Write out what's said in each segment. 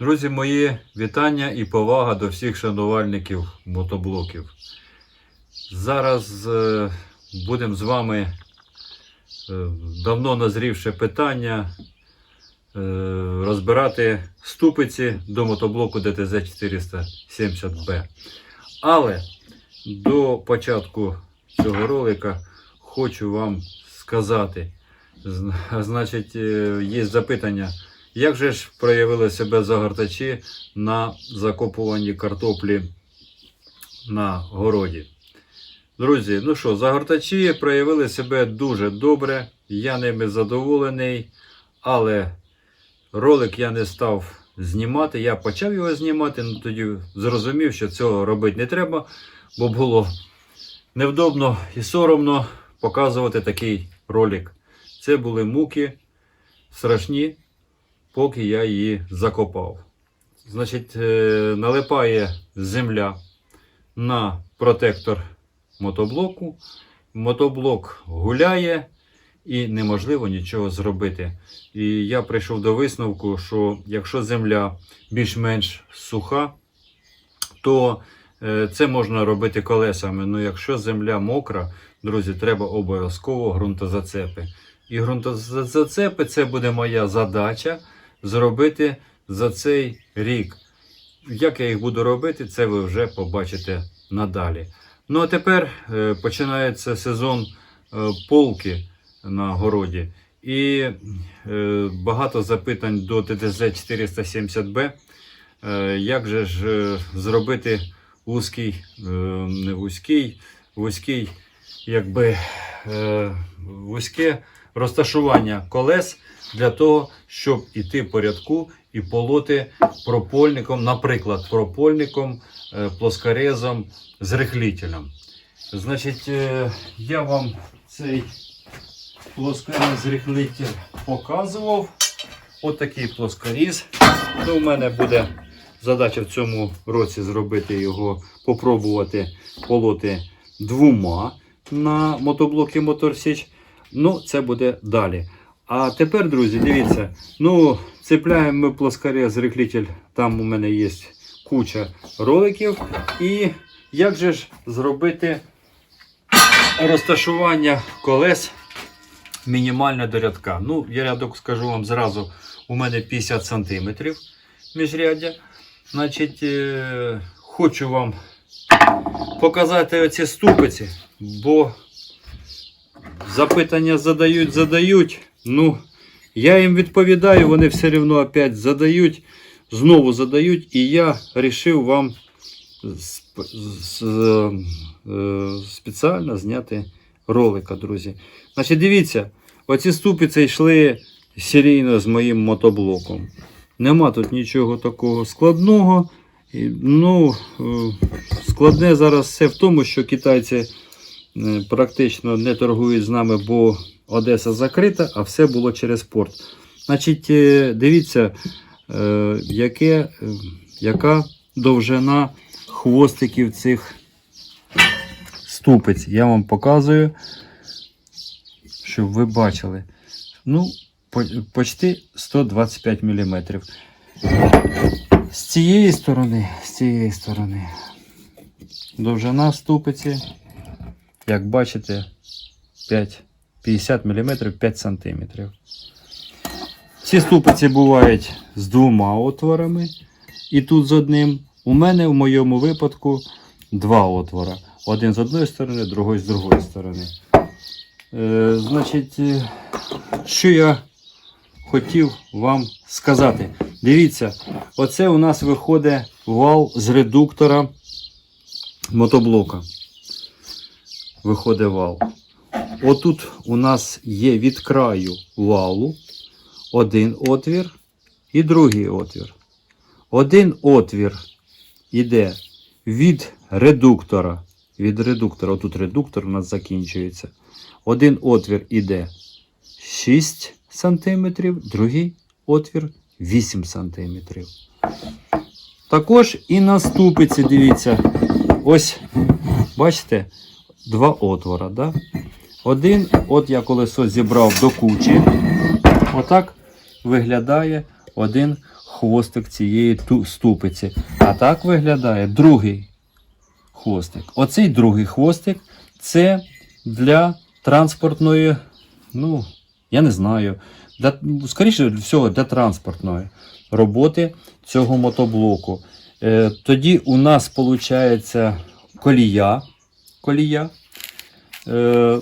Друзі мої, вітання і повага до всіх шанувальників мотоблоків. Зараз е, будемо з вами е, давно назрівше питання е, розбирати ступиці до мотоблоку ДТЗ 470B. Але до початку цього ролика хочу вам сказати, значить, е, є запитання. Як же ж проявили себе загортачі на закопуванні картоплі на городі? Друзі, ну що, загортачі проявили себе дуже добре, я ними задоволений, але ролик я не став знімати. Я почав його знімати, але тоді зрозумів, що цього робити не треба, бо було невдобно і соромно показувати такий ролик. Це були муки страшні поки я її закопав. Значить, е, налипає земля на протектор мотоблоку. Мотоблок гуляє і неможливо нічого зробити. І я прийшов до висновку, що якщо земля більш-менш суха, то е, це можна робити колесами. Ну якщо земля мокра, друзі, треба обов'язково ґрунтозацепи. І ґрунтозацепи це буде моя задача зробити за цей рік. Як я їх буду робити, це ви вже побачите надалі. Ну а тепер е, починається сезон е, полки на городі. І е, багато запитань до ТТЗ 470Б. Е, як же ж зробити вузький, не вузький, вузький, якби вузьке розташування колес для того, щоб іти по рядку і полоти пропольником, наприклад, пропольником, е, плоскорезом, з рихлителем. Значить, е, я вам цей плоскоріз рихлитель показував. Отакий плоскоріз. Ну, у мене буде задача в цьому році зробити його, попробувати полоти двома на мотоблокі Моторсіч. Ну, це буде далі. А тепер, друзі, дивіться, ну, цепляємо ми плоскорез рихлитель, там у мене є куча роликів. І як же ж зробити розташування колес мінімальне до рядка? Ну, я рядок скажу вам зразу, у мене 50 см міжряддя. Значить, е, хочу вам показати оці ступиці, бо запитання задають, задають. Ну, я їм відповідаю, вони все одно опять задають, знову задають, і я вирішив вам сп- з- е, спеціально зняти ролика, друзі. Значить, дивіться, оці ступиці йшли серійно з моїм мотоблоком. Нема тут нічого такого складного. Ну, е, складне зараз все в тому, що китайці практично не торгують з нами, бо Одеса закрита, а все було через порт. Значить, е, дивіться, е, яке, е, яка довжина хвостиків цих ступиць. Я вам показую, щоб ви бачили. Ну, почти 125 мм. З цієї сторони, з цієї сторони, довжина ступиці, як бачите, 5, 50 мм 5 см. Ці ступиці бувають з двома отворами, і тут з одним. У мене в моєму випадку два отвора. Один з одної сторони, другий з другої сторони. Е, значить, е, що я хотів вам сказати. Дивіться, оце у нас виходить вал з редуктора мотоблока. Виходить вал. Отут у нас є від краю валу один отвір і другий отвір. Один отвір йде від редуктора. Від редуктора, отут редуктор у нас закінчується. Один отвір іде 6 см, другий отвір 8 см. Також і на ступиці, дивіться, ось, бачите, два отвора. Да? Один, от я колесо зібрав до кучі. Отак виглядає один хвостик цієї ступиці. А так виглядає другий хвостик. Оцей другий хвостик це для транспортної, ну, я не знаю, для, скоріше всього, для транспортної роботи цього мотоблоку. Е, тоді у нас виходить колія. Колія. Е,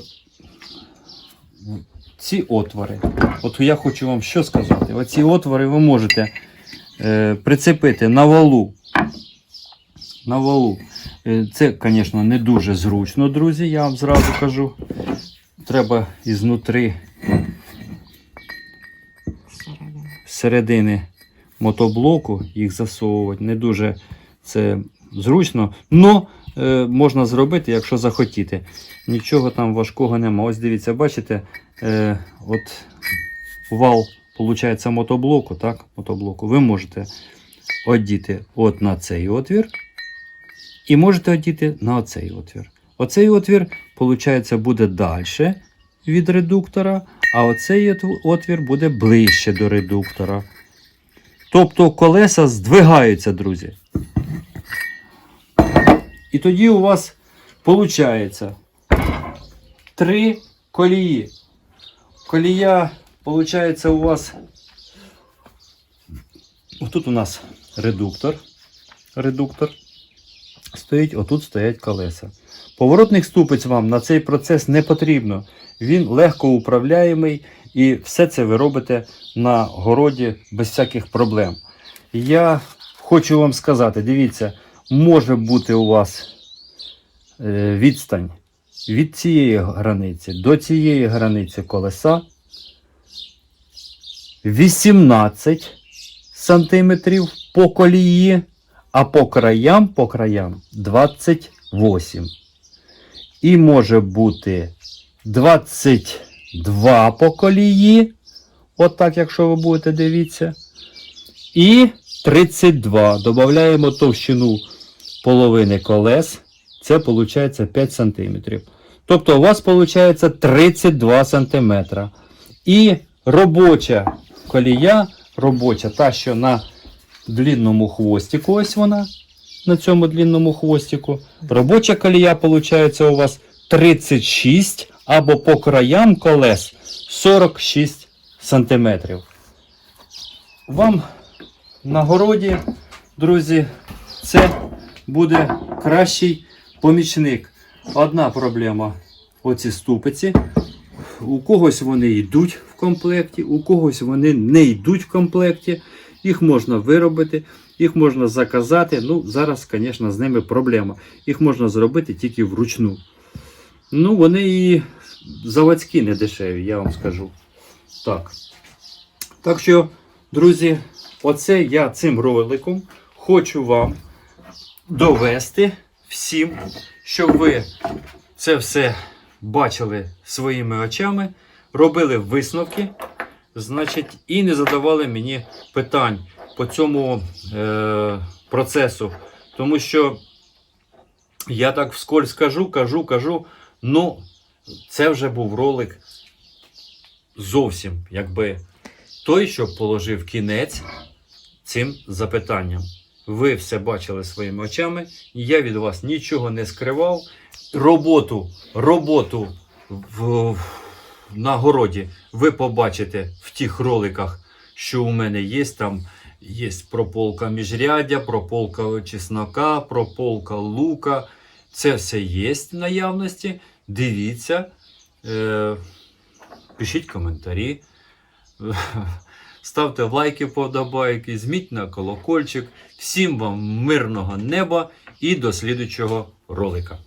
ці отвори. От я хочу вам що сказати. Оці отвори ви можете е, прицепити на валу. На валу. Е, Це, звісно, не дуже зручно, друзі, я вам зразу кажу. Треба ізнутри середини мотоблоку їх засовувати. Не дуже це зручно. Но е, можна зробити, якщо захотіти. Нічого там важкого нема. Ось дивіться, бачите, е, от вал, виходить, мотоблоку, так? Мотоблоку. Ви можете одіти от на цей отвір. І можете одіти на оцей отвір. Оцей отвір, виходить, буде далі від редуктора, а оцей отвір буде ближче до редуктора. Тобто колеса здвигаються, друзі. І тоді у вас виходить три колії. Колія, виходить, у вас. Тут у нас редуктор. Редуктор. Стоїть, отут стоять колеса. Поворотних ступиць вам на цей процес не потрібно. Він легко управляємий і все це ви робите на городі без всяких проблем. Я хочу вам сказати: дивіться, може бути у вас е, відстань від цієї границі до цієї границі колеса 18 сантиметрів по колії, а по краям, по краям 28. І може бути 22 по колії. Отак, якщо ви будете дивитися. І 32. Додаємо товщину половини колес. Це виходить 5 см. Тобто у вас виходить 32 см. І робоча колія, робоча, та, що на длинному хвостику, ось вона, на цьому длинному хвостику. Робоча колія, виходить, у вас 36 або по краям колес 46 сантиметрів. Вам на городі, друзі, це буде кращий помічник. Одна проблема оці ступиці. У когось вони йдуть в комплекті, у когось вони не йдуть в комплекті. Їх можна виробити, їх можна заказати. Ну, зараз, звісно, з ними проблема. Їх можна зробити тільки вручну. Ну, вони і заводські не дешеві, я вам скажу. Так. Так що, друзі, оце я цим роликом хочу вам довести всім, щоб ви це все бачили своїми очами, робили висновки, значить, і не задавали мені питань по цьому е, процесу. Тому що я так вскользь кажу, кажу, кажу. Ну, це вже був ролик зовсім, якби той, що положив кінець цим запитанням. Ви все бачили своїми очами, я від вас нічого не скривав. Роботу, роботу в, на городі ви побачите в тих роликах, що у мене є. Там є прополка міжрядя, прополка чеснока, прополка лука. Це все є в наявності. Дивіться, е, пишіть коментарі. Ставте лайки, подобайки, зміть на колокольчик. Всім вам мирного неба і до слідучого ролика.